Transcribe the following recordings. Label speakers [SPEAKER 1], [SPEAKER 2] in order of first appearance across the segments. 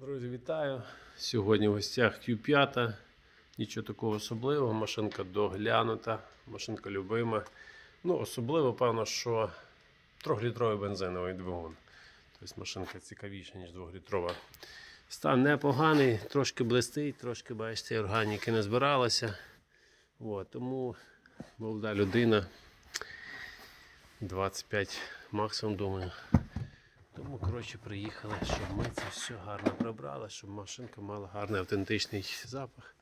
[SPEAKER 1] Друзі, вітаю! Сьогодні в гостях Q5. Нічого такого особливого. Машинка доглянута, машинка любима. Ну, особливо, певно, що 3-літровий бензиновий двигун. Тобто машинка цікавіша, ніж 2-літрова. Стан непоганий, трошки блистить, трошки, бачите, органіки не збиралася. От, тому молода людина. 25 максимум, думаю. Тому, коротше, приїхали, щоб ми це все гарно прибрали, щоб машинка мала гарний автентичний запах.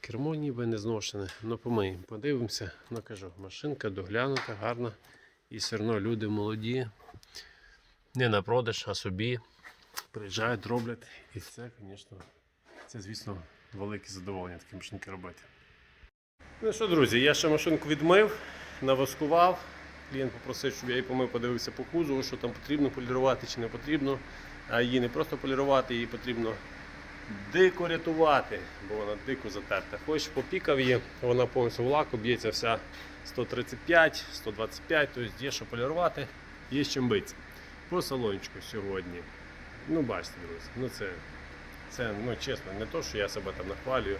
[SPEAKER 1] Кермо ніби не зношене, але помиємо, подивимося. Ну кажу, машинка доглянута, гарна. І все одно люди молоді, не на продаж, а собі приїжджають, роблять. І це, звісно, це, звісно, велике задоволення такі машинки робити. Ну що, друзі, я ще машинку відмив, навоскував. Клієнт попросив, щоб я її помив, подивився по кузову, що там потрібно полірувати чи не потрібно. А її не просто полірувати, її потрібно дико рятувати, бо вона дико затерта. Хоч попікав її, вона повністю в лаку, б'ється вся 135, 125, тобто є що полірувати, є з чим битися. По салончику сьогодні. Ну, бачите, друзі, ну це, це ну, чесно, не то, що я себе там нахвалюю.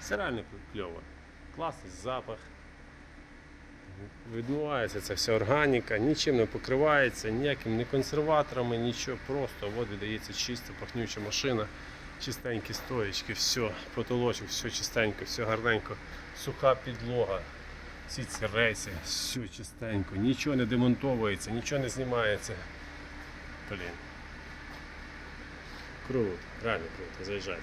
[SPEAKER 1] Це реально кльово. Класний запах. Відмивається ця вся органіка, нічим не покривається, ніякими не консерваторами, нічого, просто от видається чиста, пахнюча машина, чистенькі стоїчки, все, потолочок, все чистенько, все гарненько, суха підлога, всі ці рейси, все чистенько, нічого не демонтовується, нічого не знімається. Блін. Круто, реально круто, заїжджайте.